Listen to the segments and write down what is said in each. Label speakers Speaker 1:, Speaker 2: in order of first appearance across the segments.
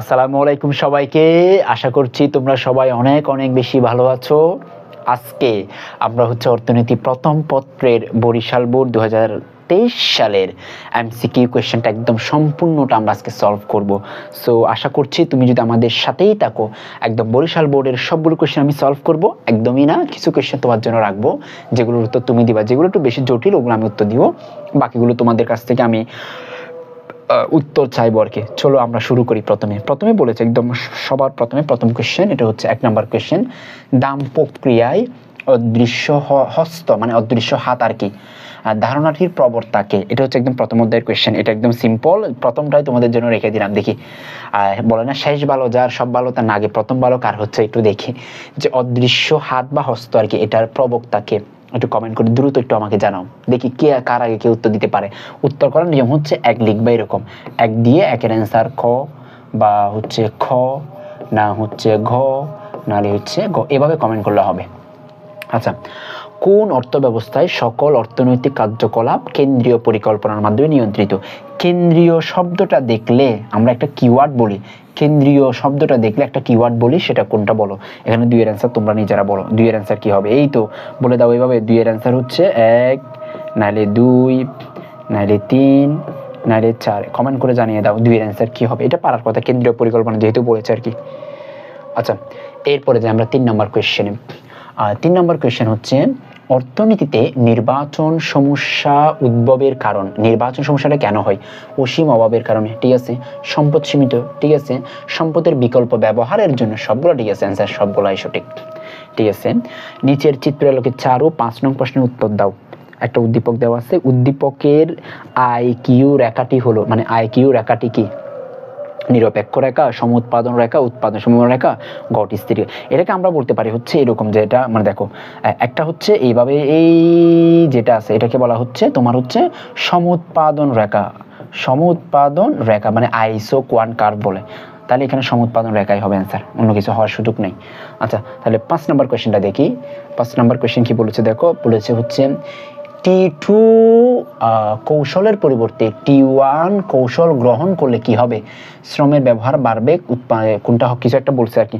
Speaker 1: আসসালামু আলাইকুম সবাইকে। আশা করছি তোমরা সবাই অনেক অনেক বেশি ভালো আছো। আজকে আমরা হচ্ছে অর্থনীতি প্রথম পত্রের বরিশাল বোর্ড দু তেইশ সালের এমসিকিউ কোয়েশ্চেনটা একদম সম্পূর্ণটা আমরা আজকে সলভ করব। সো আশা করছি তুমি যদি আমাদের সাথেই থাকো, একদম বরিশাল বোর্ডের সবগুলো কোয়েশ্চেন আমি সলভ করব। একদমই না, কিছু কোয়েশ্চেন তোমার জন্য রাখব, যেগুলোর উত্তর তুমি দিবা। যেগুলো একটু বেশি জটিল, ওগুলো আমি উত্তর দিব। বাকিগুলো তোমাদের কাছ থেকে আমি উত্তর চাইব আর কি। চলো আমরা শুরু করি প্রথমে। প্রথমে বলেছে একদম সবার প্রথমে প্রথম কোশ্চেন এটা হচ্ছে এক নাম্বার কোশ্চেন দাম প্রক্রিয়ায় অদৃশ্য হস্ত মানে অদৃশ্য হাত আর কি। ধারণাটির প্রবর্তাকে এটা হচ্ছে একদম প্রথম অধ্যায়ের কোয়েশ্চেন এটা একদম সিম্পল প্রথমটাই তোমাদের জন্য রেখে দিলাম, দেখি। বলে না, শেষ ভালো যার, সব ভালো তার না আগে প্রথম ভালো কার হচ্ছে একটু দেখি। যে অদৃশ্য হাত বা হস্ত আর কি, এটার প্রবক্তাকে একটু কমেন্ট করে, দ্রুত একটু আমাকে জানাও। দেখি কে, কার আগে কে উত্তর দিতে পারে। উত্তর করার নিয়ম হচ্ছে এক লিখবে এরকম। এক দিয়ে একের অ্যান্সার খ বা হচ্ছে খ, না হচ্ছে ঘ, নাহলে হচ্ছে ঘ এভাবে কমেন্ট করলে হবে। আচ্ছা কোন অর্থ ব্যবস্থায় সকল অর্থনৈতিক কার্যকলাপ কেন্দ্রীয় পরিকল্পনার মাধ্যমে নিয়ন্ত্রিত? কেন্দ্রীয় শব্দটা দেখলে আমরা একটা কিওয়ার্ড বলি। কেন্দ্রীয় শব্দটা দেখলে একটা কিওয়ার্ড বলি, সেটা কোনটা বলো? এখানে দুইয়ের অ্যান্সার তোমরা নিজেরা বলো। দুইয়ের অ্যান্সার কি হবে? এই তো, বলে দাও এইভাবে। দুইয়ের অ্যান্সার হচ্ছে এক নাহলে দুই নাহলে তিন নাহলে চার। কমেন্ট করে জানিয়ে দাও দুইয়ের অ্যান্সার কি হবে। এটা পারার কথা, কেন্দ্রীয় পরিকল্পনা যেহেতু বলেছে আর কি। আচ্ছা এরপরে যে আমরা তিন নম্বর কোয়েশ্চেনে তিন নম্বর কোয়েশ্চেন হচ্ছে, অর্থনীতিতে নির্বাচন সমস্যা উদ্ভবের কারণ। নির্বাচন সমস্যাটা কেন হয়? অসীম অভাবের কারণে, ঠিক আছে? সম্পদ সীমিত, ঠিক আছে? সম্পদের বিকল্প ব্যবহারের জন্য সবগুলো, ঠিক আছে? অ্যান্সার সবগুলাই সঠিক। ঠিক আছে? নিচের চিত্রের লোকে চার ও পাঁচ নং প্রশ্নের উত্তর দাও। একটা উদ্দীপক দেওয়া আছে, উদ্দীপকের আই কিউ রেখাটি হলো মানে আই কিউ রেখাটি কি? নিরপেক্ষ রেখা সম উৎপাদন রেখা, উৎপাদন সম রেখা, গট স্থির। এটাকে আমরা বলতে পারি হচ্ছে এরকম যে এটা মানে দেখো একটা হচ্ছে এইভাবে এই যেটা আছে, এটাকে বলা হচ্ছে তোমার হচ্ছে সম উৎপাদন রেখা। সম উৎপাদন রেখা মানে আইসো কোয়ান কার্ভ বলে। তাহলে এখানে সম উৎপাদন রেখাই হবে অ্যান্সার অন্য কিছু হওয়ার সুযোগ নেই। আচ্ছা তাহলে পাঁচ নাম্বার কোয়েশ্চেনটা দেখি। পাঁচ নাম্বার কোয়েশ্চেন কি বলেছে? দেখো, বলেছে হচ্ছে টি টু কৌশলের পরিবর্তে টি ওয়ান কৌশল গ্রহণ করলে কি হবে? শ্রমের ব্যবহার বাড়বে কোনটা হোক, কিছু একটা বলছে আর কি।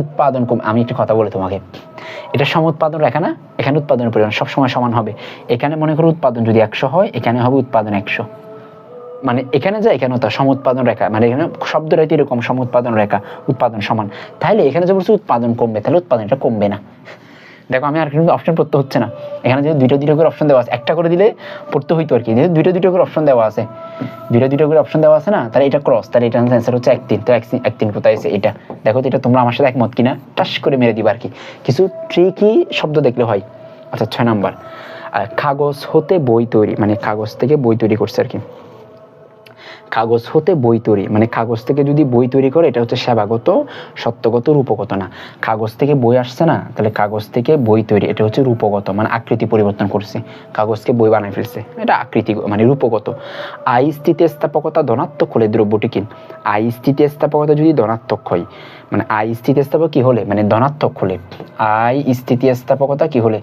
Speaker 1: উৎপাদন কম, আমি একটা কথা বলি তোমাকে। এটা সম উৎপাদন রেখা না? এখানে উৎপাদনের পরিমাণ সবসময় সমান হবে। এখানে মনে করো উৎপাদন যদি একশো হয়, এখানে হবে উৎপাদন একশো। মানে এখানে যা এখানে তা সম উৎপাদন রেখা। মানে এখানে শব্দটা এরকম সম উৎপাদন রেখা, উৎপাদন সমান। তাহলে এখানে যে বলছে উৎপাদন কমবে, তাহলে উৎপাদনটা কমবে না। দেখো, আমি আর কিন্তু অপশন পড়তে হচ্ছে না। এখানে যেহেতু দুইটা দুইটা করে অপশন দেওয়া আছে, একটা করে দিলে পড়তে হইতো আর কি। যেহেতু দুইটা দুইটা করে অপশন দেওয়া আছে, দুইটা দুইটা করে অপশন দেওয়া আছে না, তাহলে এটা ক্রস তাহলে এটা অ্যান্সার হচ্ছে এক তিন। তো এক এক তিন কোথায় আছে? এটা। দেখো তো এটা তোমরা আমার সাথে একমত কিনা? টাস করে মেরে দিবা আর কি। কিছু ট্রিকি শব্দ দেখলে হয়। আচ্ছা ছয় নাম্বার। আর কাগজ হতে বই তৈরি মানে কাগজ থেকে বই তৈরি করছে আর কি। কাগজ হতে বই তৈরি। মানে কাগজ থেকে যদি বই তৈরি করে, এটা হচ্ছে সেবাগত, সত্যগত, রূপগত না। কাগজ থেকে বই আসছে না, তাহলে কাগজ থেকে বই তৈরি, এটা হচ্ছে রূপগত মানে আকৃতি পরিবর্তন করছে। কাগজকে বই বানায় ফেলছে, এটা আকৃতি মানে রূপগত। আই স্থিতিস্থাপকতা ধনাত্মক হলে দ্রব্যটি কিন। আই স্থিতি স্থাপকতা যদি ধনাত্মক হয় মানে আই স্থিতিস্থাপক কি হলে? মানে ধনাত্মক হলে। আই স্থিতিস্থাপকতা কি হলে?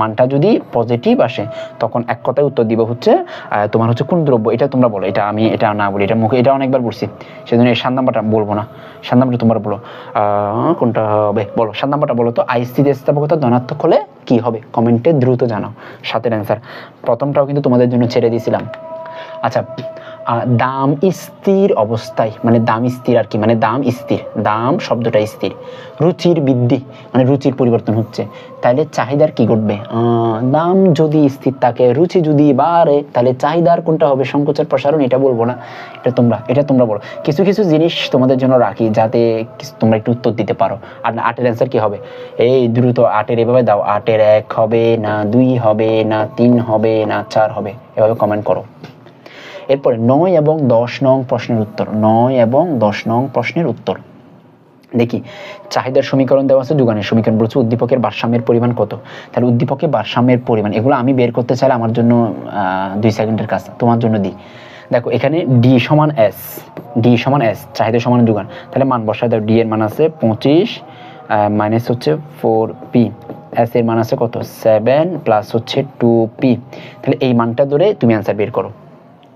Speaker 1: মানটা যদি পজিটিভ আসে, তখন এক কথায় উত্তর দিব হচ্ছে তোমার হচ্ছে কোন দ্রব্য? এটা তোমরা বলো। এটা আমি এটা না বলি, এটা মুখে এটা অনেকবার বলছি। সেজন্য এই সাত নাম্বারটা বলব না। সাত নাম্বারটা তোমরা বলো। কোনটা হবে? বলো। সাত নাম্বারটা বলো তো আই স্থিতিস্থাপকতা ধনাত্মক হলে কি হবে? কমেন্টে দ্রুত জানাও। সাতের অ্যান্সার প্রথমটাও কিন্তু তোমাদের জন্য ছেড়ে দিয়েছিলাম। আচ্ছা দাম স্থির অবস্থায় মানে দাম স্থির আর কি মানে দাম স্থির, দাম শব্দটা স্থির। রুচির বৃদ্ধি মানে রুচির পরিবর্তন হচ্ছে। তাহলে চাহিদার কি ঘটবে? দাম যদি স্থির থাকে, রুচি যদি বাড়ে তাহলে চাহিদার কোনটা হবে? সংকোচের প্রসারণ, এটা বলব না। এটা তোমরা এটা তোমরা বলো। কিছু কিছু জিনিস তোমাদের জন্য রাখি যাতে তোমরা একটু উত্তর দিতে পারো। আর আটের অ্যান্সার কি হবে? এই দ্রুত আটের এভাবে দাও। আটের এক হবে না, দুই হবে না, তিন হবে না, চার হবে। এভাবে কমেন্ট করো। এরপরে নয় এবং দশ নং প্রশ্নের উত্তর, নয় এবং দশ নং প্রশ্নের উত্তর। দেখি, চাহিদার সমীকরণ দেওয়া আছে, যোগানের সমীকরণ বলছে উদ্দীপকের ভারসাম্যের পরিমাণ কত? তাহলে উদ্দীপকের ভারসাম্যের পরিমাণ, এগুলো আমি বের করতে চাইলে আমার জন্য দুই সেকেন্ডের কাজ, তোমার জন্য দিই। দেখো, এখানে ডি সমান এস ডি সমান এস চাহিদা সমান যোগান। তাহলে মান বসায় দাও ডি এর মান আছে পঁচিশ মাইনাস হচ্ছে ফোর পি এস এর মান আছে কত? সেভেন প্লাস হচ্ছে টু পি তাহলে এই মানটা ধরে তুমি অ্যান্সার বের করো।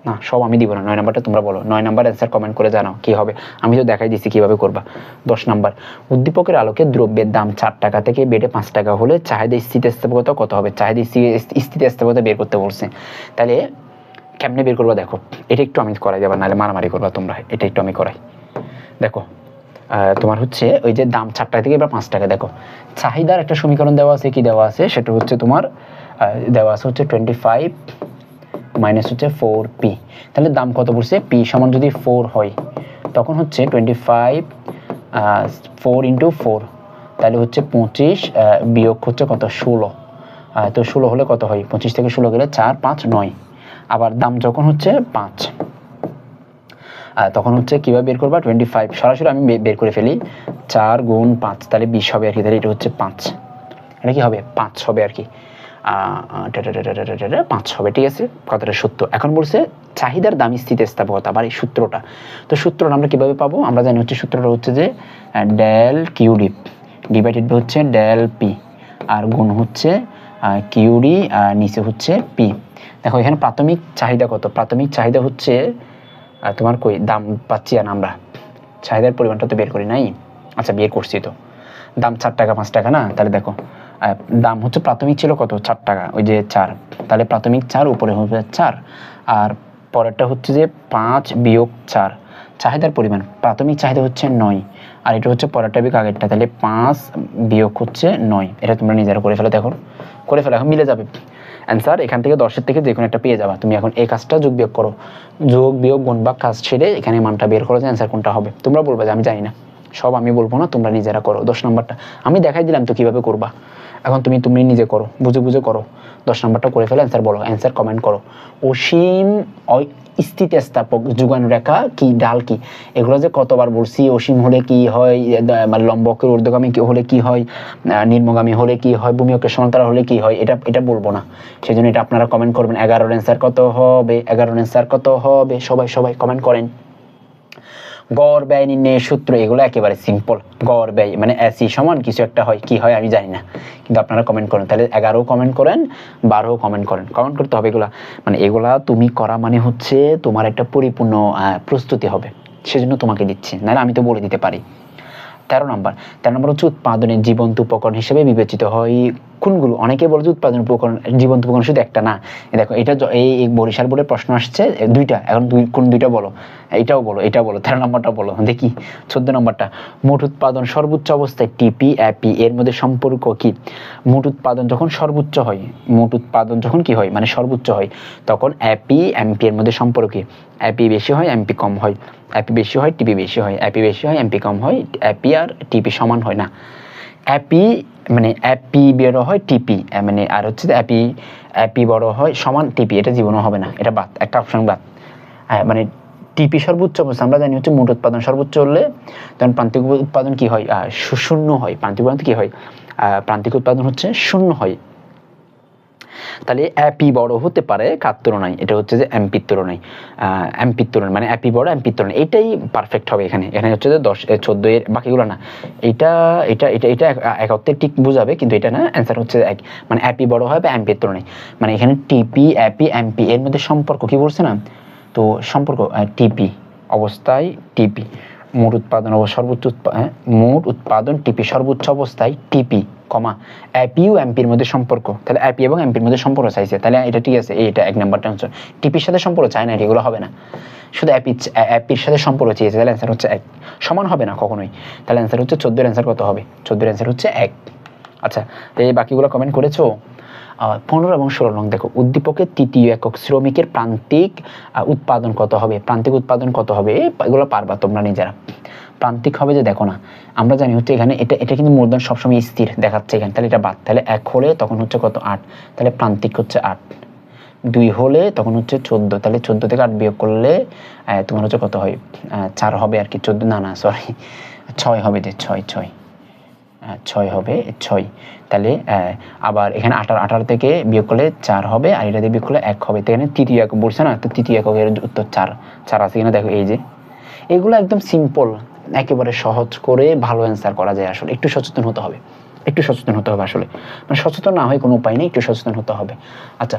Speaker 1: না, সব আমি দিব না, নয় নাম্বারটা তোমরা বলো। নয় নাম্বার অ্যান্সার কমেন্ট করে জানাও, কি হবে? আমি তো দেখাই দিচ্ছি কীভাবে করবা। দশ নাম্বার, উদ্দীপকের আলোকে দ্রব্যের দাম চার টাকা থেকে বেড়ে পাঁচ টাকা হলে চাহিদা স্থিতিস্থাপকতা কত হবে? চাহিদা স্থিতি- স্থিতিস্থাপকতা বের করতে বলছে। তাহলে কেমনে বের করবা দেখো, এটা একটু আমি করাই যাবার নাহলে মারামারি করবা তোমরা, এটা একটু আমি করাই। দেখো তোমার হচ্ছে ওই যে দাম চার টাকা থেকে এবার পাঁচ টাকা, দেখো। চাহিদার একটা সমীকরণ দেওয়া আছে, কি দেওয়া আছে? সেটা হচ্ছে তোমার দেওয়া আছে হচ্ছে টোয়েন্টি ফাইভ মাইনাস হচ্ছে ফোর পি তাহলে দাম কত পড়ছে? পি সমান যদি ফোর হয়, তখন হচ্ছে twenty five four into four তাহলে হচ্ছে পঁচিশ বিয়োগ হচ্ছে কত? ষোলো। তো ষোলো হলে কত হয়? পঁচিশ থেকে ষোলো গেলে চার, পাঁচ, নয়। আবার দাম যখন হচ্ছে পাঁচ তখন হচ্ছে কীভাবে বের করবা? টোয়েন্টি ফাইভ সরাসরি আমি বের করে ফেলি। চার গুণ পাঁচ, তাহলে বিশ হবে আর কি। তাহলে এটা হচ্ছে পাঁচ। এটা কি হবে? পাঁচ হবে আর কি। পাঁচ হবে ঠিক আছে, কথাটা সত্য। এখন বলছে, চাহিদার দাম স্থিতিস্থাপকতা আবার এই সূত্রটা। তো সূত্রটা আমরা কীভাবে পাবো? আমরা জানি হচ্ছে, সূত্রটা হচ্ছে যে ডেল কিউডি ডিভাইডেড হচ্ছে ডেল পি, আর গুণ হচ্ছে কিউডি আর নিচে হচ্ছে পি। দেখো, এখানে প্রাথমিক চাহিদা কত? প্রাথমিক চাহিদা হচ্ছে তোমার কই? দাম পাচ্ছি আর আমরা। চাহিদার পরিমাণটা তো বের করি নাই। আচ্ছা বের করছি তো। দাম চার টাকা, পাঁচ টাকা, না? তাহলে দেখো দাম হচ্ছে প্রাথমিক ছিল কত? চার টাকা। ওই যে চার। তাহলে প্রাথমিক চার, উপরে হবে চার। আর পরেরটা হচ্ছে যে পাঁচ বিয়োগ চার। চাহিদার পরিমাণ। প্রাথমিক চাহিদা হচ্ছে নয়। আর এটা হচ্ছে পরেরটা বিয়োগ আগেরটা। তাহলে পাঁচ বিয়োগ হচ্ছে নয়। এটা তোমরা নিজেরা করে ফেলো, দেখো। করে ফেলো, এখন মিলে যাবে। অ্যান্সার এখান থেকে দশের থেকে যে কোনো একটা পেয়ে যাবা। তুমি এখন এই কাজটা যোগ বিয়োগ করো। যোগ, বিয়োগ, গুণ বা কাজ ছেড়ে এখানে মানটা বের করো যে অ্যান্সার কোনটা হবে। তোমরা বলবে যে আমি জানি না। সব আমি বলব না, তোমরা নিজেরা করো। দশ নম্বরটা। আমি দেখাই দিলাম তো কীভাবে করবা। এখন তুমি তুমি নিজে করো, বুঝে বুঝে করো। দশ নম্বরটা করে ফেলো অ্যান্সার বলো অ্যান্সার কমেন্ট করো। অসীম স্থিতিস্থাপক যুগান রেখা কি, ডাল কি? এগুলো যে কতবার বলছি, অসীম হলে কি হয় মানে লম্বকের ঊর্ধ্বগামী হলে কি হয় নিম্নগামী হলে কি হয় ভূমিয়কের সমান্তরাল হলে কি হয়, এটা এটা বলব না। সেই জন্য এটা আপনারা কমেন্ট করবেন, এগারোর অ্যান্সার কত হবে, এগারোর অ্যান্সার কত হবে? সবাই সবাই কমেন্ট করেন। গড়, ব্যয়, নির্ণয়ের সূত্র এগুলো একেবারে সিম্পল গড়, ব্যয় মানে এসি সমান কিছু একটা হয়, কি হয় আমি জানি না। কিন্তু আপনারা কমেন্ট করেন। তাহলে এগারো কমেন্ট করেন, বারো কমেন্ট করেন। কমেন্ট করতে হবে এগুলা। মানে এগুলা তুমি করা মানে হচ্ছে তোমার একটা পরিপূর্ণ প্রস্তুতি হবে। সেজন্য তোমাকে দিচ্ছি। নাহলে আমি তো বলে দিতে পারি। তেরো নম্বর তেরো নম্বর হচ্ছে উৎপাদনের জীবন্ত উপকরণ হিসেবে বিবেচিত হয় কোনগুলো? অনেকে বলে যে উৎপাদন উপকরণ, জীবন্ত উপকরণ শুধু একটা না। দেখো, এটা এই বরিশাল বোর্ডের প্রশ্ন আসছে দুইটা। এখন দুই, কোন দুইটা বলো? এটাও বলো, এটা বলো, তেরো নম্বরটা বলো, দেখি। চোদ্দ নম্বরটা। মোট উৎপাদন সর্বোচ্চ অবস্থায় টিপি, অ্যাপি, এর মধ্যে সম্পর্ক কি? মোট উৎপাদন যখন সর্বোচ্চ হয়, মোট উৎপাদন যখন কি হয় মানে সর্বোচ্চ হয়, তখন অ্যাপি এমপি এর মধ্যে সম্পর্ক কি? অ্যাপি বেশি হয় এমপি কম হয়। অ্যাপি বেশি হয়, টিপি বেশি হয়, অ্যাপি বেশি হয় এমপি কম হয়, অ্যাপি আর টিপি সমান হয় না। অ্যাপি মানে অ্যাপি বড় হয় টিপি মানে আর হচ্ছে অ্যাপি অ্যাপি বড় হয় সমান টিপি এটা জীবনও হবে না এটা বাদ একটা অপশন বাদ। হ্যাঁ, মানে টিপি সর্বোচ্চ অবস্থা আমরা জানি হচ্ছে মোট উৎপাদন সর্বোচ্চ হলে তখন প্রান্তিক উৎপাদন কি হয়? শূন্য হয় প্রান্তিক উৎপাদন কি হয়? প্রান্তিক উৎপাদন হচ্ছে শূন্য হয়। তাহলে অ্যাপি বড় হতে পারে কার তুলনায়? এটা হচ্ছে যে এমপির তুলনায়। এমপির তুলনায় মানে অ্যাপি বড় এমপির তুলনায়। এটাই পারফেক্ট হবে এখানে। এখানে হচ্ছে যে দশ চোদ্দ এর বাকিগুলো না। এটা এটা এটা এটা এক- এক অর্থে ঠিক বোঝাবে কিন্তু এটা না অ্যান্সার হচ্ছে এক। মানে অ্যাপি বড় হয় বা এমপির তুলনায়। মানে এখানে টিপি অ্যাপি এমপি এর মধ্যে সম্পর্ক কি বলছে না? তো সম্পর্ক টিপি অবস্থায় টিপি মোট উৎপাদন সর্বোচ্চ হ্যাঁ, মোট উৎপাদন টিপি সর্বোচ্চ অবস্থায় টিপি কমা। অ্যাপি ও এমপির মধ্যে সম্পর্ক। তাহলে অ্যাপি এবং এমপির মধ্যে সম্পর্ক চাইছে। তাহলে এটা ঠিক আছে, এইটা এক নাম্বারটা হচ্ছে টিপির সাথে সম্পর্ক চায় না এগুলো হবে না। শুধু অ্যাপি অ্যাপির সাথে সম্পর্ক চেয়েছে তাহলে অ্যান্সার হচ্ছে এক। সমান হবে না কখনোই। তাহলে অ্যান্সার হচ্ছে চোদ্দোর অ্যান্সার কত হবে? চোদ্দোর অ্যান্সার হচ্ছে এক। আচ্ছা এই বাকিগুলো কমেন্ট করেছ? পনেরো এবং ষোলো নং দেখো, উদ্দীপকের তৃতীয় একক শ্রমিকের প্রান্তিক উৎপাদন কত হবে? প্রান্তিক উৎপাদন কত হবে? এগুলো পারবা তোমরা নিজেরা। প্রান্তিক হবে যে দেখো না, আমরা জানি হচ্ছে এখানে এটা এটা কিন্তু মূলধন সবসময় স্থির দেখাচ্ছে এখানে। তাহলে এটা বাদ, তাহলে এক হলে তখন হচ্ছে কত? আট। তাহলে প্রান্তিক হচ্ছে আট। দুই হলে তখন হচ্ছে চোদ্দ। তাহলে চোদ্দ থেকে আট বিয়োগ করলে তোমার হচ্ছে কত হয়? চার হবে আর কি, চোদ্দ, না না সরি ছয় হবে যে ছয় ছয়। ছয় হবে ছয়। তাহলে আবার এখানে আঠারো আঠারো থেকে বিয়োগ করলে চার হবে, আর এটা দিয়ে বিয়োগ করলে এক হবে। তো এখানে তৃতীয় একক বলছে না? তো তৃতীয় এককের উত্তর চার। চার আছে কিনা দেখো, এই যে। এগুলো একদম সিম্পল একেবারে সহজ করে ভালো অ্যান্সার করা যায় আসলে। একটু সচেতন হতে হবে। একটু সচেতন হতে হবে আসলে। মানে সচেতন না হয় কোনো উপায় নেই, একটু সচেতন হতে হবে। আচ্ছা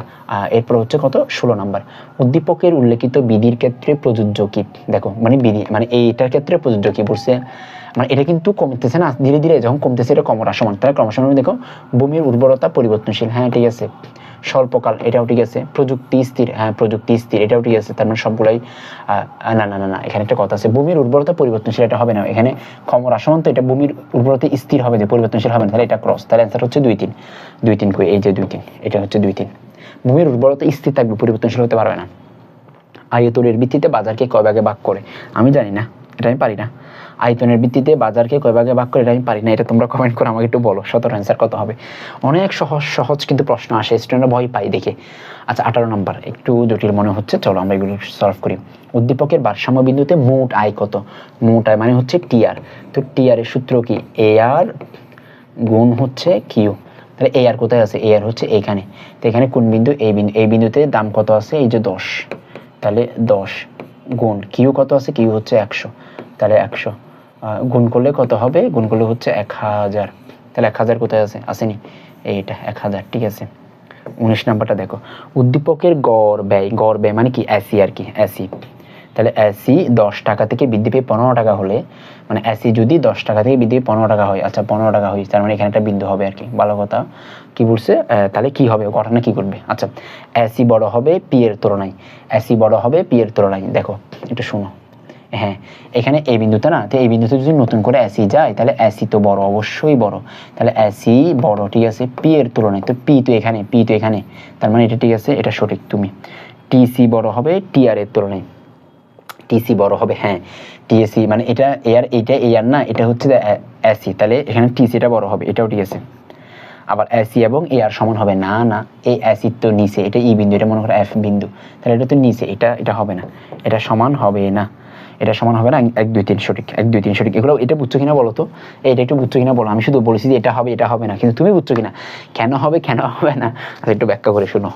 Speaker 1: এরপর হচ্ছে কত? ষোলো নাম্বার। উদ্দীপকের উল্লেখিত বিধির ক্ষেত্রে প্রযোজ্য কি? দেখো মানে বিধি মানে এইটার ক্ষেত্রে প্রযোজ্য কি বলছে? মানে এটা কিন্তু কমতেছে না, ধীরে ধীরে যখন কমতেছে এটা কমরা সমান। তাহলে ক্রমসমান দেখো, ভূমির উর্বরতা পরিবর্তনশীল। হ্যাঁ ঠিক আছে। স্বল্পকাল, এটাও ঠিক আছে। প্রযুক্তি স্থির হ্যাঁ প্রযুক্তি স্থির, এটাও ঠিক আছে। তার মানে সবগুলাই না না না না, এখানে একটা কথা আছে। ভূমির উর্বরতা পরিবর্তনশীল, এটা হবে না। এখানে কমর আসমান, তো এটা ভূমির উর্বরতা স্থির হবে, যে পরিবর্তনশীল হবে না, তাহলে এটা ক্রস তাহলে অ্যান্সার হচ্ছে দুই তিন। দুই তিন কই, এই যে দুই তিন, এটা হচ্ছে দুই তিন। ভূমির উর্বরতা স্থির থাকবে, পরিবর্তনশীল হতে পারবে না। আয়তনের ভিত্তিতে বাজারকে কয় ভাগে ভাগ করে? আমি জানি না, এটা আমি পারি না। আয়তনের ভিত্তিতে বাজারকে কয় ভাগে ভাগ করে, এটা আমি পারি না, এটা তোমরা কমেন্ট করে আমাকে একটু বলো, সতেরো অ্যান্সার কত হবে? অনেক সহজ সহজ কিন্তু প্রশ্ন আসে স্টুডেন্টরা ভয় পাই দেখে। আচ্ছা আঠারো নম্বর একটু জটিল মনে হচ্ছে, চলো আমরা এগুলো সলভ করি। উদ্দীপকের ভারসাম্য বিন্দুতে মোট আয় কত? মোট আয় মানে হচ্ছে টিআর তো টিআর এর সূত্র কি? এ আর গুণ হচ্ছে কিউ তাহলে এ আর কোথায় আছে? এ আর হচ্ছে এইখানে তো এখানে কোন বিন্দু? এই বিন্দু এই বিন্দুতে দাম কত আছে? এই যে দশ, তাহলে দশ গুণ কিউ কত আছে? কিউ হচ্ছে একশো, তাহলে একশো। গুণ করলে কত হবে? গুণ করলে হচ্ছে এক হাজার। তাহলে এক হাজার কোথায় আছে? আসেনি। এইটা, এক হাজার, ঠিক আছে। উনিশ নাম্বারটা দেখো। উদ্দীপকের গড় ব্যয় গড় ব্যয় মানে কি? অ্যাসি আর কি অ্যাসি তাহলে অ্যাসি দশ টাকা থেকে বৃদ্ধি পেয়ে পনেরো টাকা হলে মানে অ্যাসি যদি দশ টাকা থেকে বৃদ্ধি পেয়ে পনেরো টাকা হয় আচ্ছা পনেরো টাকা হয় তার মানে এখানে একটা বিন্দু হবে আর কি। ভালো কথা। কি বলছে? তাহলে কি হবে? ঘটনা কি করবে? আচ্ছা অ্যাসি বড় হবে পি এর তুলনায়। অ্যাসি বড় হবে পি এর তুলনায়। দেখো, একটু শোনো। হ্যাঁ এখানে এই বিন্দুতে না, তো এই বিন্দুতে যদি নতুন করে অ্যাসি যায়, তাহলে অ্যাসি তো বড়, অবশ্যই বড়। তাহলে অ্যাসি বড়, ঠিক আছে? পি এর তুলনায়, তো পি তো এখানে পি তো এখানে। তার মানে এটা ঠিক আছে, এটা সঠিক তুমি। টিসি বড় হবে টি আর এর তুলনায়। টিসি বড় হবে হ্যাঁ। টিএসি মানে এটা এয়ার এইটা এয়ার না, এটা হচ্ছে অ্যাসি। তাহলে এখানে টিসিটা বড় হবে, এটাও ঠিক আছে। আবার অ্যাসি এবং এয়ার সমান হবে, না না, এই অ্যাসিড তো নিচে, এটা ই বিন্দু, এটা মনে করো এফ বিন্দু। তাহলে এটা তো নিচে, এটা এটা হবে না। এটা সমান হবে না। এটা সমান হবে না এক দুই তিন সঠিক এক দুই তিন সঠিক। এগুলো এটা বুঝছ কিনা বলো তো? এটা একটু বুঝছ কিনা বলো? আমি শুধু বলেছি যে এটা হবে এটা হবে না। কিন্তু তুমি বুঝছ কিনা? কেন হবে কেন হবে না? আচ্ছা, একটু ব্যাখ্যা করে শুনো।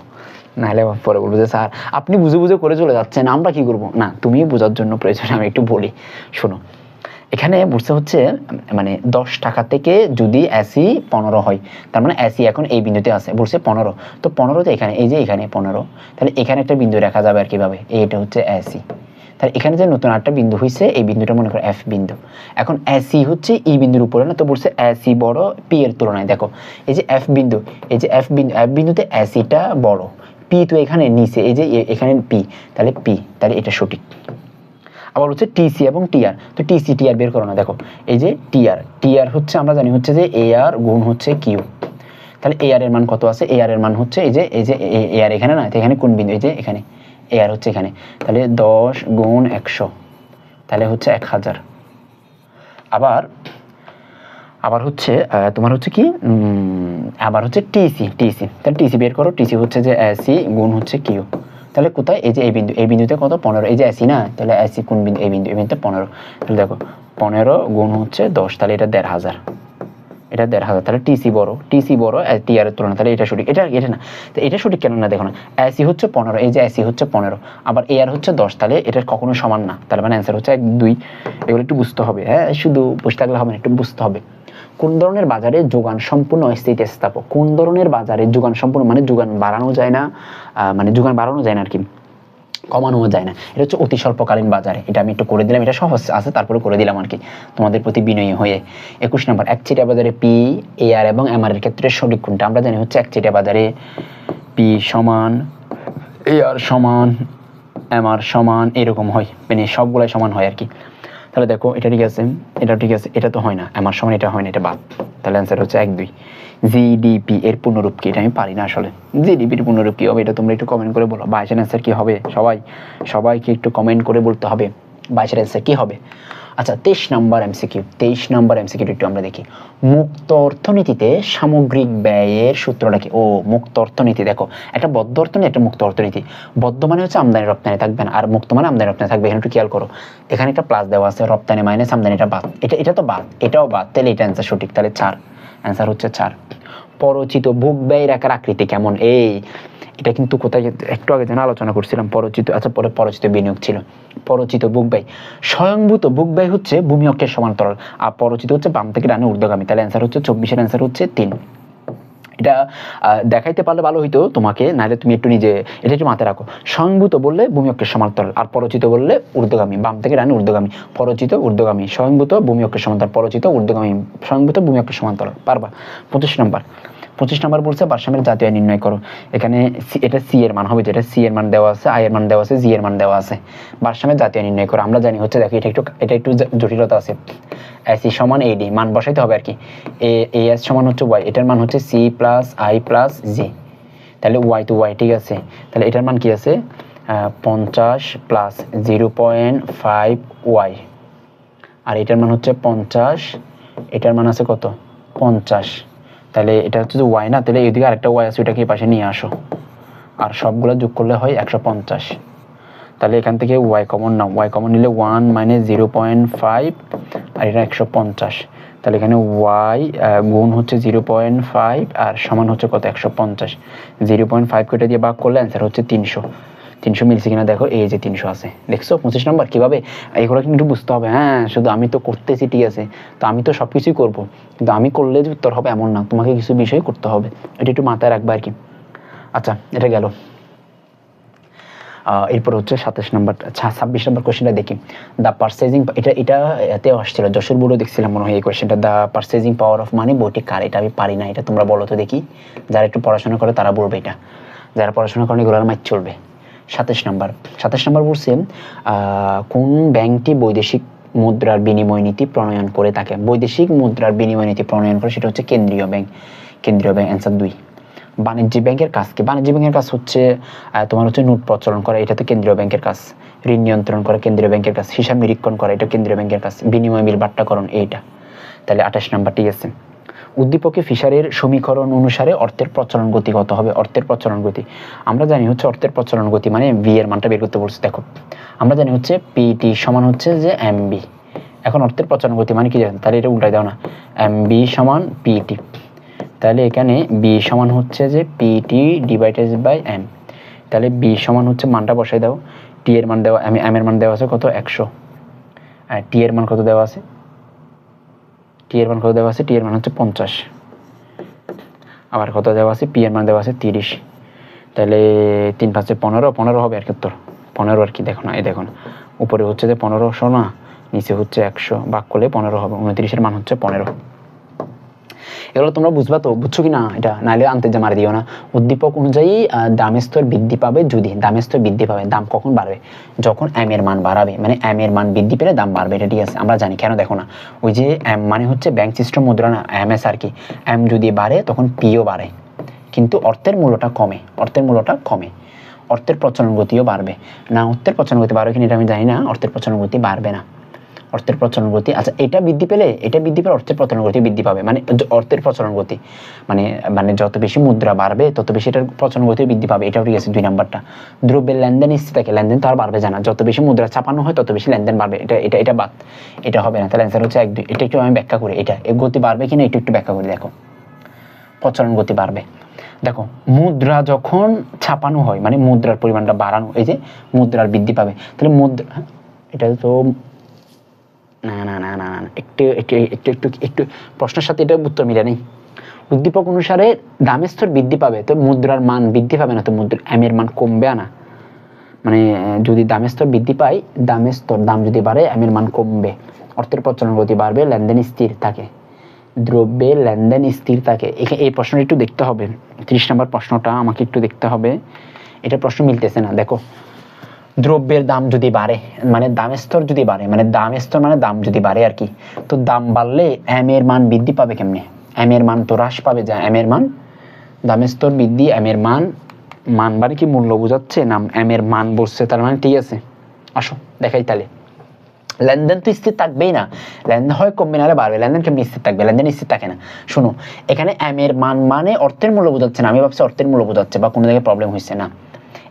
Speaker 1: নাহলে পরে বলব যে স্যার আপনি বুঝে বুঝে করে চলে যাচ্ছেন আমরা কি করব? না তুমি বোঝার জন্য প্রয়োজন আমি একটু বলি। শোনো এখানে বুঝতে হচ্ছে মানে দশ টাকা থেকে যদি অ্যাসি পনেরো হয় তার মানে অ্যাসি এখন এই বিন্দুতে আছে বলছে পনেরো। তো পনেরোতে এখানে এই যে এখানে পনেরো তাহলে এখানে একটা বিন্দু রাখা যাবে আর কীভাবে? এইটা হচ্ছে অ্যাসি তাহলে এখানে যে নতুন একটা বিন্দু হয়েছে এই বিন্দুটা মনে করো এফ বিন্দু। এখন অ্যাসি হচ্ছে ই বিন্দুর উপরে না, তো বলছে অ্যাসি বড় পি এর তুলনায়। দেখো, এই যে এফ বিন্দু, এই যে এফ বিন্দু এফ বিন্দুতে অ্যাসিটা বড়। পি তো এখানে নিচে, এই যে এখানে পি তাহলে পি তাহলে এটা সঠিক। আবার হচ্ছে টিসি এবং টিআর তো টিসি টিআর বের করো না, দেখো। এই যে টিআর টিআর হচ্ছে, আমরা জানি হচ্ছে যে এ আর গুণ হচ্ছে কিউ তাহলে এ আর এর মান কত আছে? এ আর এর মান হচ্ছে এই যে এই যে এ আর এখানে না এখানে কোন বিন্দু? এই যে এখানে। এ আর হচ্ছে এখানে। তাহলে দশ গুণ একশো, তাহলে হচ্ছে এক হাজার। আবার আবার হচ্ছে তোমার হচ্ছে কি? আবার হচ্ছে টিসি টিসি তাহলে টিসি বের করো টিসি হচ্ছে যে এসি গুণ হচ্ছে কিউ তাহলে কোথায়? এই যে এই বিন্দু, এই বিন্দুতে কত? পনেরো। এই যে এসি না? তাহলে এসি কোন বিন্দু? এই বিন্দু, এই বিন্দুতে পনেরো। তাহলে দেখো, পনেরো গুণ হচ্ছে দশ, তাহলে এটা দেড় হাজার। এটা দেড় হাজার, তাহলে টিসি বড় টিসি বড় টিআর এর তুলনায়, তাহলে এটা সঠিক, এটা এটা না। তো এটা সঠিক কেন না দেখো না এসি হচ্ছে পনেরো, এই যে এসি হচ্ছে পনেরো, আবার এআর হচ্ছে দশ, তাহলে এটা কখনো সমান না, তাহলে মানে অ্যান্সার হচ্ছে এক, দুই, এগুলো একটু বুঝতে হবে হ্যাঁ শুধু বসে থাকলে হবে না, একটু বুঝতে হবে। কোন ধরনের বাজারে যোগান সম্পূর্ণ স্থিতিস্থাপক? কোন ধরনের বাজারে যোগান সম্পূর্ণ মানে যোগান বাড়ানো যায় না মানে যোগান বাড়ানো যায় না আর কি? কমানোও যায় না। এটা হচ্ছে অতি স্বল্পকালীন বাজারে। এটা আমি একটু করে দিলাম। এটা সহজ আছে, তারপরে করে দিলাম আর কি তোমাদের প্রতি বিনয়ী হয়ে। একুশ নম্বর, একচেটিয়া বাজারে পি এ আর এবং এম আর এর ক্ষেত্রে সঠিক কোনটা? আমরা জানি হচ্ছে একচেটিয়া বাজারে পি সমান এ আর সমান এম আর সমান, এরকম হয়। মানে সবগুলাই সমান হয় আর কি তাহলে দেখো, এটা ঠিক আছে এটা ঠিক আছে, এটা তো হয় না, আমার সময় এটা হয় না, এটা বাদ। তাহলে অ্যান্সার হচ্ছে এক, দুই। জিডিপি এর পূর্ণরূপ কি? এটা আমি পারি না আসলে। জিডিপির পূর্ণরূপ কী হবে? এটা তোমরা একটু কমেন্ট করে বলো। বাইশের অ্যান্সার কী হবে? সবাই, সবাইকে একটু কমেন্ট করে বলতে হবে। বাইশের অ্যান্সার কি হবে? আচ্ছা তেইশ নম্বর এমসিকিউ তেইশ নম্বর এমসিকিউ একটু আমরা দেখি। মুক্ত অর্থনীতিতে সামগ্রিক ব্যয়ের সূত্রটা কি? ও, মুক্ত অর্থনীতি, দেখো, একটা বদ্ধ অর্থনীতি একটা মুক্ত অর্থনীতি। বদ্ধ মানে হচ্ছে আমদানি রপ্তানি থাকবে না, আর মুক্ত মানে আমদানি রপ্তানি থাকবে, এখানে একটু খেয়াল করো। এখানে একটা প্লাস দেওয়া আছে, রপ্তানি মাইনাস আমদানিটা বাদ। এটা এটা তো বাদ, এটাও বাদ, তাহলে এটা অ্যান্সার সঠিক, তাহলে চার। অ্যান্সার হচ্ছে চার। পরচিত ভোগ ব্যয়ের রাখার আকৃতি কেমন? এই, এটা কিন্তু কোথায় একটু আগে যেন আলোচনা করছিলাম, পরচিত আচ্ছা পরে পরচিত বিনিয়োগ ছিল। পরচিত বুক ব্যয় স্বয়ংভূত বুক ব্যয় হচ্ছে ভূমি অক্ষের সমান্তরাল। আর পরচিত হচ্ছে বাম থেকে ডানে ঊর্ধ্বগামী। তাহলে অ্যান্সার হচ্ছে চব্বিশের অ্যান্সার হচ্ছে তিন। এটা দেখাইতে পারলে ভালো হইতো তোমাকে, নাহলে তুমি একটু নিজে এটা একটু মাথায় রাখো। সংভূত বললে ভূমি অক্ষের সমান্তরাল, আর পরচিত বললে ঊর্ধ্বগামী, বাম থেকে ডানে ঊর্ধ্বগামী। পরচিত, ঊর্ধ্বগামী, স্বয়ংভূত ভূমি অক্ষের সমান্তরাল, পরচিত, ঊর্ধ্বগামী, স্বয়ংভূত ভূমি অক্ষের সমান্তরাল। পারবা? পঁচিশ নম্বর। পঁচিশ নম্বর বলছে ভারসাম্যের জাতীয় আয় নির্ণয় করো। এখানে এটা সি এর মান হবে, যেটা সি এর মান দেওয়া আছে, আই এর মান দেওয়া আছে, জি এর মান দেওয়া আছে। ভারসাম্যের জাতীয় নির্ণয় করো। আমরা জানি, হচ্ছে দেখো, এটা একটু এটা একটু জটিলতা আছে। এসি সমান এডি মান বসাইতে হবে আর কি। এ এস সমান হচ্ছে ওয়াই, এটার মান হচ্ছে C plus I plus G. তাহলে ওয়াই টু ওয়াই, ঠিক আছে। তাহলে এটার মান কি আছে? পঞ্চাশ plus zero point five Y. আর এটার মান হচ্ছে পঞ্চাশ, এটার মান আছে কত? পঞ্চাশ। তাহলে এটা হচ্ছে যে ওয়াই না, তাহলে এদিকে আরেকটা ওয়াই আছে, ওইটাকে পাশে নিয়ে আসো। আর সবগুলো যোগ করলে হয় একশো পঞ্চাশ। তাহলে এখান থেকে ওয়াই কমন নাও। ওয়াই কমন নিলে one minus zero point five আর এটা একশো পঞ্চাশ। তাহলে এখানে ওয়াই গুণ হচ্ছে জিরো পয়েন্ট ফাইভ আর সমান হচ্ছে কত? একশো পঞ্চাশ। জিরো পয়েন্ট ফাইভ কেটে দিয়ে ভাগ করলে অ্যান্সার হচ্ছে তিনশো। তিনশো মিলছে কিনা দেখো, এই যে তিনশো আছে। দেখছ? পঁচিশ নম্বর? কীভাবে? এগুলো কিন্তু বুঝতে হবে। হ্যাঁ শুধু আমি তো করতেছি, ঠিক আছে। তো আমি তো সব কিছুই করব। কিন্তু আমি করলে যে উত্তর হবে এমন না। তোমাকে কিছু বিষয় করতে হবে। এটা একটু মাথায় রাখবে আর কি। আচ্ছা এটা গেল। এরপর হচ্ছে সাতাশ নম্বর ছাব্বিশ নম্বর কোয়েশ্চেনটা দেখি। দ্য পারচেজিং এটা এটা এতেও আসছিল। যশোর বোর্ডও দেখছিলাম মনে হয় এই কোয়েশ্চেনটা the purchasing power of money বইটি কার? এটা আমি পারি না। এটা তোমরা বলো তো দেখি। যারা একটু পড়াশোনা করে তারা বলবে এটা। যারা পড়াশোনা করেন এগুলোর মাইক চলবে। সাতাশ নম্বর। সাতাশ নম্বর বলছে কোন ব্যাংকটি বৈদেশিক মুদ্রার বিনিময় নীতি প্রণয়ন করে থাকে বৈদেশিক মুদ্রার বিনিময় নীতি প্রণয়ন করে সেটা হচ্ছে কেন্দ্রীয় ব্যাংক। কেন্দ্রীয় ব্যাংক অ্যান্সার দুই। বাণিজ্যিক ব্যাংকের কাজ কি? বাণিজ্যিক ব্যাংকের কাজ হচ্ছে তোমার হচ্ছে নোট প্রচলন করা, এটা তো কেন্দ্রীয় ব্যাংকের কাজ। ঋণ নিয়ন্ত্রণ করা কেন্দ্রীয় ব্যাংকের কাজ। হিসাব নিরীক্ষণ করা, এটা কেন্দ্রীয় ব্যাংকের কাজ। বিনিময় বিল বাট্টাকরণ এইটা। তাহলে আঠাশ নাম্বার ঠিক আছে। উদ্দীপকে ফিশারের সমীকরণ অনুসারে অর্থের প্রচলন গতি কত হবে? অর্থের প্রচলন গতি। আমরা জানি হচ্ছে অর্থের প্রচলন গতি মানে ভি এর মানটা বের করতে বলছি। দেখো, আমরা জানি হচ্ছে পিটি সমান হচ্ছে যে এম বি এখন অর্থের প্রচলন গতি মানে কি জানেন তাহলে এটা উল্টাই দাও না। এম বি সমান পিটি তাহলে এখানে বি সমান হচ্ছে যে পিটি ডিভাইডেড বাই এম তাহলে বি সমান হচ্ছে মানটা বসাই দাও। টি এর মান দেওয়া এম এম এর মান দেওয়া আছে কত? একশো। আর টি এর মান কত দেওয়া আছে? টি এর মান কত দেওয়া আছে? টি এর মান হচ্ছে পঞ্চাশ। আবার কত দেওয়া আছে? পি এর মান দেওয়া আছে তিরিশ। তাহলে তিন পাঁচে পনেরো পনেরো হবে উত্তর পনেরো আর কি, দেখো না, এই দেখো না। উপরে হচ্ছে যে পনেরোশো না নিচে হচ্ছে একশো, বাক করলে পনেরো হবে। উনত্রিশের মান হচ্ছে পনেরো। এগুলো তোমরা বুঝবা তো, বুঝছ কি না? এটা নাহলে আনতে যে মারি দিও না। উদ্দীপক অনুযায়ী দামের স্তর বৃদ্ধি পাবে যদি দামের স্তর বৃদ্ধি পাবে, দাম কখন বাড়বে যখন এম এর মান বাড়াবে মানে এম এর মান বৃদ্ধি পেলে দাম বাড়বে এটা ঠিক আছে, আমরা জানি, কেন দেখো না? ওই যে এম মানে হচ্ছে ব্যাংক সিস্টেম মুদ্রা না এম এস আর কি। এম যদি বাড়ে তখন পিও বাড়ে কিন্তু অর্থের মূল্যটা কমে, অর্থের মূল্যটা কমে। অর্থের প্রচলন গতিও বাড়বে। না, অর্থের প্রচলন গতি বাড়বে কিনা এটা আমি জানি না, অর্থের প্রচলন গতি বাড়বে না। অর্থের প্রচলন গতি। আচ্ছা এটা বৃদ্ধি পেলে, এটা বৃদ্ধি পেলে অর্থের প্রচলন গতি বৃদ্ধি পাবে। মানে অর্থের প্রচলন গতি। মানে মানে যত বেশি মুদ্রা বাড়বে, তত বেশি এটার প্রচলন গতি বৃদ্ধি পাবে। এটাও ঠিক আছে দুই নাম্বারটা। দ্রব্যের লেনদেন স্থির থাকে লেনদেন তো আর বাড়বে জানা। যত বেশি মুদ্রা ছাপানো হয়, তত বেশি লেনদেন বাড়বে। এটা এটা এটা বাদ। এটা হবে না। তাহলে অ্যান্সার হচ্ছে এক, দুই। এটা একটু আমি ব্যাখ্যা করি। এটা গতি বাড়বে কিনা একটু একটু ব্যাখ্যা করে, দেখো। প্রচলন গতি বাড়বে। দেখো, মুদ্রা যখন ছাপানো হয় মানে মুদ্রার পরিমাণটা বাড়ানো, এই যে মুদ্রার বৃদ্ধি পাবে। তাহলে মুদ্রা, এটা তো না না না না না একটু একটু একটু একটু একটু প্রশ্নের সাথে এটা উত্তর মিলে নেই। উদ্দীপক অনুসারে দামের স্তর বৃদ্ধি পাবে, তো মুদ্রার মান বৃদ্ধি পাবে না, তো মুদ্রা এমের মান কমবে না। মানে যদি দামের স্তর বৃদ্ধি পায় দামের স্তর দাম যদি বাড়ে এমের মান কমবে। অর্থের প্রচলন গতি বাড়বে, লেনদেন স্থির থাকে। দ্রব্যের লেনদেন স্থির থাকে। এখানে এই প্রশ্নটা একটু দেখতে হবে। ত্রিশ নম্বর প্রশ্নটা আমাকে একটু দেখতে হবে। এটা প্রশ্ন মিলতেছে না। দেখো দ্রব্যের দাম যদি বাড়ে মানে দামের স্তর যদি বাড়ে মানে দামের স্তর মানে দাম যদি বাড়ে আর কি, তো দাম বাড়লে এম এর মান বৃদ্ধি পাবে কেমনে? এম এর মান তো হ্রাস পাবে, যা এম এর মান দামের স্তর বৃদ্ধি এম এর মান মান বাড়ে কি মূল্য বোঝাচ্ছে? না এম এর মান বসছে, তার মানে ঠিক আছে। আসো, দেখাই তাহলে। লেনদেন তো স্থির থাকবেই না। লেনদেন হয় কমবে, নাহলে বাড়বে। লেনদেন কেমনি স্থির থাকবে? লেনদেন স্থির থাকে না। শোনো, এখানে এম এর মান মানে অর্থের মূল্য বোঝাচ্ছে না। আমি ভাবছি অর্থের মূল্য বোঝাচ্ছে বা কোনো জায়গায় প্রবলেম হচ্ছে না।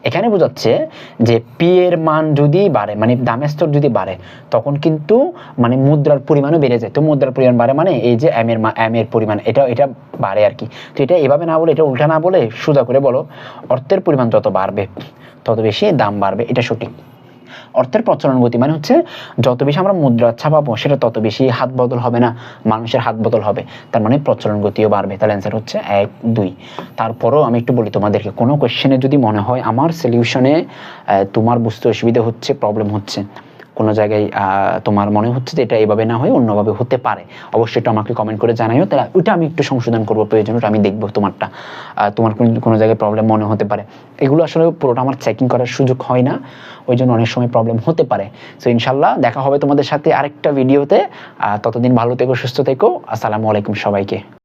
Speaker 1: এখানে বোঝাচ্ছে যে পি এর মান যদি বাড়ে মানে দামের স্তর যদি বাড়ে, তখন কিন্তু মানে মুদ্রার পরিমাণও বেড়ে যায়। তো মুদ্রার পরিমাণ বাড়ে মানে এই যে এম এর এম এর পরিমাণ, এটা এটা বাড়ে আর কি। তো এটা এভাবে না বলে, এটা উল্টা না বলে সোজা করে বলো, অর্থের পরিমাণ যত বাড়বে, তত বেশি দাম বাড়বে। এটা সঠিক। অর্থের প্রচলন গতি মানে হচ্ছে যত বেশি আমরা মুদ্রা ছাপাবো, সেটা তত বেশি হাত বদল হবে না, মানুষের হাত বদল হবে। তার মানে প্রচলন গতিও বাড়বে। তাহলে অ্যান্সার হচ্ছে এক, দুই। তারপরও আমি একটু বলি তোমাদেরকে, কোনো কোয়েশ্চেনে যদি মনে হয় আমার সলিউশনে তোমার বুঝতে অসুবিধা হচ্ছে প্রবলেম হচ্ছে কোনো জায়গায় তোমার মনে হচ্ছে যে এটা এভাবে না হয়ে অন্যভাবে হতে পারে। অবশ্যই এটা আমাকে কমেন্ট করে জানাইও। তাহলে ওইটা আমি একটু সংশোধন করব প্রয়োজন আমি দেখব তোমারটা। তোমার কোনো জায়গায় প্রবলেম মনে হতে পারে। এগুলো আসলে পুরোটা আমার চেকিং করার সুযোগ হয় না। ওই জন্য অনেক সময় প্রবলেম হতে পারে। সো ইনশাল্লাহ দেখা হবে তোমাদের সাথে আরেকটা ভিডিওতে ততদিন ভালো থেকো, সুস্থ থেকো। আসসালামু আলাইকুম সবাইকে।